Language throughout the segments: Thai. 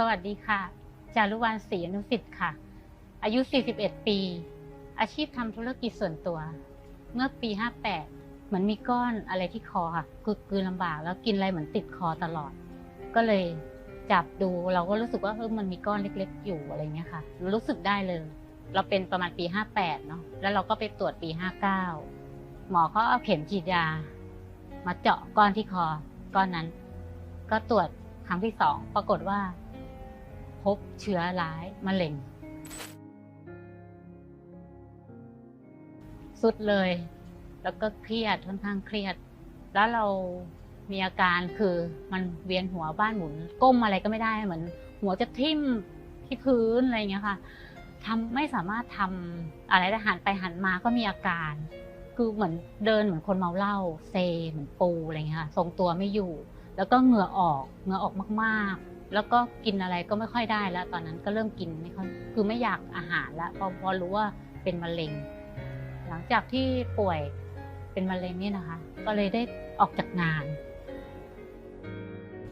สวัสดีค่ะ จารุวรรณศรีอนุสิทธิ์ค่ะ อายุ 41 ปี อาชีพทำธุรกิจส่วนตัว เมื่อปี 58 เหมือนมีก้อนอะไรที่คอค่ะคือกลืนลำบากแล้วกินอะไรเหมือนติดคอตลอด ก็เลยจับดูเราก็รู้สึกว่าเออมันมีก้อนเล็กๆ อยู่อะไรเงี้ยค่ะ รู้สึกได้เลย เราเป็นประมาณปี 58 เนาะแล้วเราก็ไปตรวจปี 59 หมอเขาเอาเข็มฉีดยา มาเจาะก้อนที่คอก้อนนั้น ก็ตรวจครั้งที่สองปรากฏว่า บเชื้อร้ายมะเร็ง สุดเลย แล้วก็เครียดค่อนข้างเครียด แล้วเรามีอาการคือมันเวียนหัวบ้านหมุน ก้มอะไรก็ไม่ได้เหมือน หัวจะทิ่มที่พื้นอะไรอย่างเงี้ยค่ะทำไม่สามารถทำอะไรได้หันไปหันมาก็มีอาการ คือเหมือนเดินเหมือนคนเมาเหล้าเซเหมือนปูอะไรอย่างเงี้ยค่ะทรงตัวไม่อยู่ แล้วก็เหงื่อออกเหงื่อออกมากๆ แล้วก็กินอะไรก็ไม่ค่อยได้แล้ว ตอนนั้นก็เริ่มกินไม่ค่อยคือไม่อยากอาหารแล้วพราะพอรู้ว่าเป็นมะเร็ง หลังจากที่ป่วยเป็นมะเร็งนี่นะคะ ก็เลยได้ออกจากงาน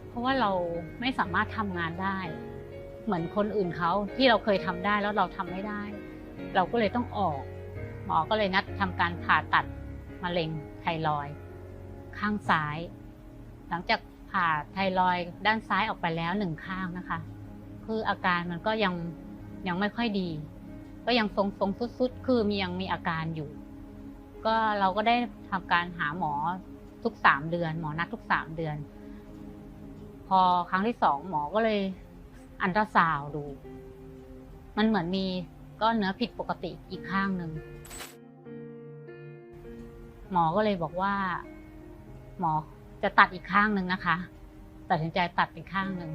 เพราะว่าเราไม่สามารถทำงานได้ เหมือนคนอื่นเขาที่เราเคยทำได้แล้วเราทำไม่ได้ เราก็เลยต้องออก หมอก็เลยนัดทำการผ่าตัดมะเร็งไทรอยด์ข้างซ้าย หลังจาก ผ่าไทรอยด้านซ้ายออกไปแล้วหนึ่งข้างนะคะ คืออาการมันก็ยังยังไม่ค่อยดี ก็ยังทรงทรงสุดๆ คือมียังมีอาการอยู่ ก็เราก็ได้ทำการหาหมอทุกสามเดือน หมอนัดทุกสามเดือน พอครั้งที่สองหมอก็เลยอันตราซาวดู มันเหมือนมีก้อนเนื้อผิดปกติอีกข้างหนึ่งหมอก็เลยบอกว่า หมอ จะตัดอีกข้างหนึ่งนะคะ ตัดสินใจตัดอีกข้างหนึ่ง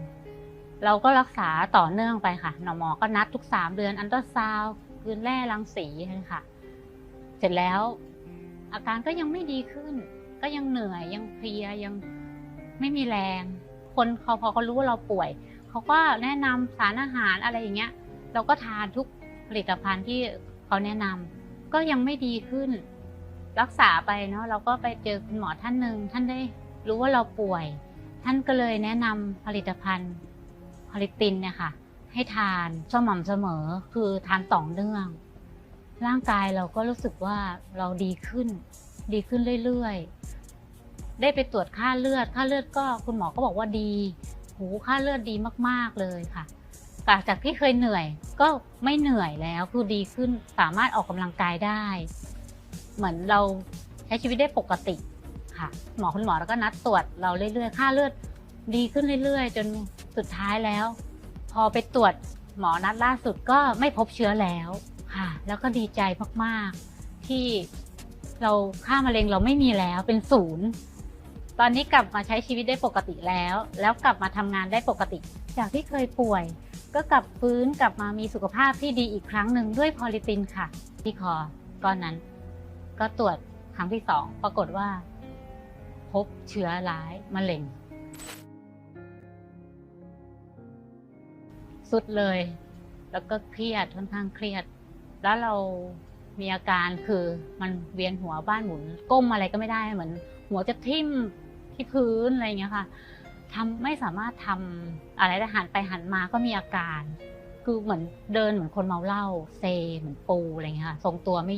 เราก็รักษาต่อเนื่องไปค่ะหมอก็นัดทุกสามเดือนอันตราซาวคืนแร่รังสีค่ะ เสร็จแล้ว อาการก็ยังไม่ดีขึ้น ก็ยังเหนื่อยยังเพลียยังไม่มีแรง คนเขาพอเขารู้ว่าเราป่วยเขาก็แนะนำสารอาหารอะไรอย่างเงี้ย เราก็ทานทุกผลิตภัณฑ์ที่เขาแนะนำก็ยังไม่ดีขึ้น รักษาไปเนาะเราก็ไปเจอคุณหมอท่านหนึ่งท่านได้ รู้ว่าเราป่วย ท่านก็เลยแนะนำผลิตภัณฑ์พลิตินเนี่ยค่ะ ให้ทานสม่ำเสมอคือทานต่อเนื่อง ร่างกายเราก็รู้สึกว่าเราดีขึ้น ดีขึ้นเรื่อยๆ ได้ไปตรวจค่าเลือด ค่าเลือดก็คุณหมอก็บอกว่าดี หูค่าเลือดดีมากๆเลยค่ะกจากที่เคยเหนื่อยก็ไม่เหนื่อยแล้วคือดีขึ้นสามารถออกกำลังกายได้ เหมือนเราใช้ชีวิตได้ปกติ ค่ะ หมอคุณหมอแล้วก็นัดตรวจเราเรื่อยๆ ค่าเลือดดีขึ้นเรื่อยๆ จนสุดท้ายแล้ว พอไปตรวจหมอนัดล่าสุดก็ไม่พบเชื้อแล้วค่ะ แล้วก็ดีใจมากๆ ที่เราค่ามะเร็งเราไม่มีแล้วเป็นศูนย์ตอนนี้กลับมาใช้ชีวิตได้ปกติแล้ว แล้วกลับมาทำงานได้ปกติ จากที่เคยป่วย ก็กลับฟื้นกลับมามีสุขภาพที่ดีอีกครั้งหนึ่งด้วยพอลิตินค่ะ ที่คอก้อนนั้น ก็ตรวจครั้งที่สองปรากฏว่า พบเชื้อร้ายมะเร็ง สุดเลย แล้วก็เครียดค่อนข้างเครียด แล้วเรามีอาการคือมันเวียนหัวบ้านหมุน ก้มอะไรก็ไม่ได้เหมือน หัวจะทิ่มที่พื้นอะไรอย่างเงี้ยค่ะทำไม่สามารถทำอะไรได้หันไปหันมาก็มีอาการ คือเหมือนเดินเหมือนคนเมาเหล้าเซเหมือนปูอะไรอย่างเงี้ยค่ะทรงตัวไม่